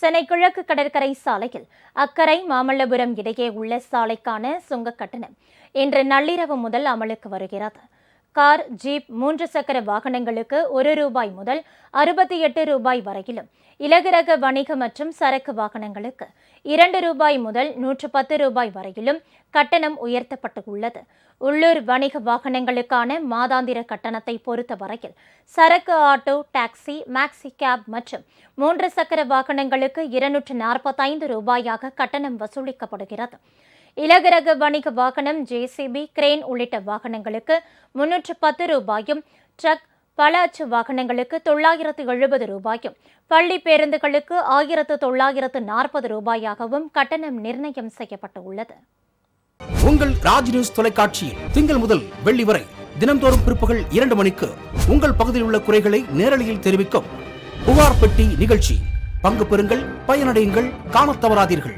சென்னை கிழக்கு கடற்கரை சாலையில் அக்கரை மாமல்லபுரம் இடையே உள்ள சாலைக்கான சுங்க கட்டணம் இன்று நள்ளிரவு முதல் அமலுக்கு வருகிறது. கார் ஜீப் மூன்று சக்கர வாகனங்களுக்கு ஒரு ரூபாய் முதல் அறுபத்தி எட்டு ரூபாய் வரையிலும். இலகுரக வணிக மற்றும் சரக்கு வாகனங்களுக்கு இரண்டு ரூபாய் முதல் நூற்று பத்து ரூபாய் வரையிலும் கட்டணம் உயர்த்தப்பட்டுள்ளது. உள்ளூர் வணிக வாகனங்களுக்கான மாதாந்திர கட்டணத்தை பொறுத்தவரையில் சரக்கு ஆட்டோ டாக்ஸி மேக்ஸி கேப் மற்றும் மூன்று சக்கர வாகனங்களுக்கு இருநூற்று நாற்பத்தைந்து ரூபாயாக கட்டணம் வசூலிக்கப்படுகிறது. இலகுரக வணிக வாகனம் ஜேசிபி கிரேன் உள்ளிட்ட வாகனங்களுக்கு முன்னூற்று பத்து ரூபாயும் ட்ரக் பல அச்சு வாகனங்களுக்கு தொள்ளாயிரத்து எழுபது ரூபாயும் பள்ளி பேருந்துகளுக்கு ஆயிரத்து தொள்ளாயிரத்து நாற்பது ரூபாயாகவும் கட்டணம் நிர்ணயம் செய்யப்பட்டுள்ளது உங்கள் ராஜ் நியூஸ் தொலைக்காட்சியில் திங்கள் முதல் வெள்ளி வரை தினந்தோறும் பிற்பகல் இரண்டு மணிக்கு உங்கள் பகுதியில் உள்ள குறைகளை நேரலையில் தெரிவிக்கும் புகார் பெட்டி நிகழ்ச்சி. பங்கு பெறுங்கள் பயனடையுங்கள் காண தவறாதீர்கள்.